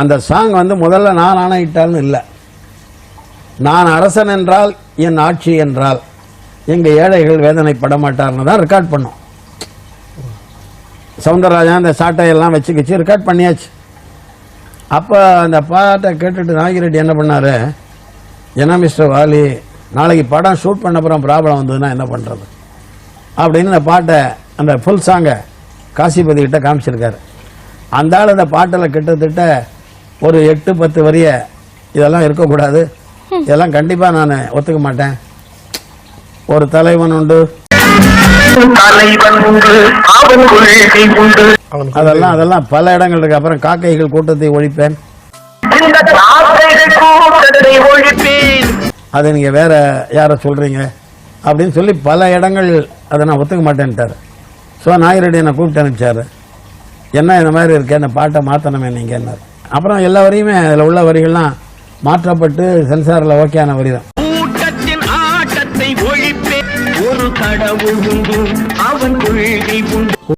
அந்த சாங் வந்து முதல்ல நான் ஆணையிட்டால்னு இல்லை. நான் அரசன் என்றால் என் ஆட்சி என்றால் எங்கள் ஏழைகள் வேதனைப்பட மாட்டார்னு தான் ரெக்கார்ட் பண்ணோம். சவுந்தரராஜா அந்த சாட்டையெல்லாம் வச்சு வச்சு ரெக்கார்ட் பண்ணியாச்சு. அப்போ அந்த பாட்டை கேட்டுட்டு நாகிரெட்டி என்ன பண்ணார்? என்ன மிஸ்டர் வாலி நாளைக்கு படம் ஷூட் பண்ண அப்புறம் ப்ராப்ளம் வந்ததுன்னா என்ன பண்ணுறது அப்படின்னு அந்த பாட்டை அந்த ஃபுல் சாங்கை காசிபதி கிட்ட காமிச்சிருக்காரு. அந்த ஆள் அந்த பாட்டில் கிட்டத்தட்ட ஒரு எட்டு பத்து வரிய இதெல்லாம் இருக்கக்கூடாது. இதெல்லாம் கண்டிப்பாக நான் ஒத்துக்க மாட்டேன். ஒரு தலைவன் உண்டு. அதெல்லாம் அதெல்லாம் பல இடங்கள் இருக்கு. அப்புறம் காக்கைகள் கூட்டத்தை ஒழிப்பேன். இந்த நீங்க அதை வேற யார சொல்றீங்க? அப்படின்னு சொல்லி பல இடங்கள் அதை நான் ஒத்துக்க மாட்டேன்ட்டார். ஸோ நாயிரெட்டி என்னை கூப்பிட்டு அனுப்பிச்சாரு. என்ன இந்த மாதிரி இருக்கு அந்த பாட்டை மாற்றணுமே நீங்கள் என்ன? அப்புறம் எல்லா வரியுமே அதில் உள்ள வரிகள்லாம் மாற்றப்பட்டு சென்சாரில் ஓகேயான வரி தான். கூட்டத்தின் ஆட்டத்தை ஒழிப்பேன். ஒரு கடவுள் அவன் கொள்கை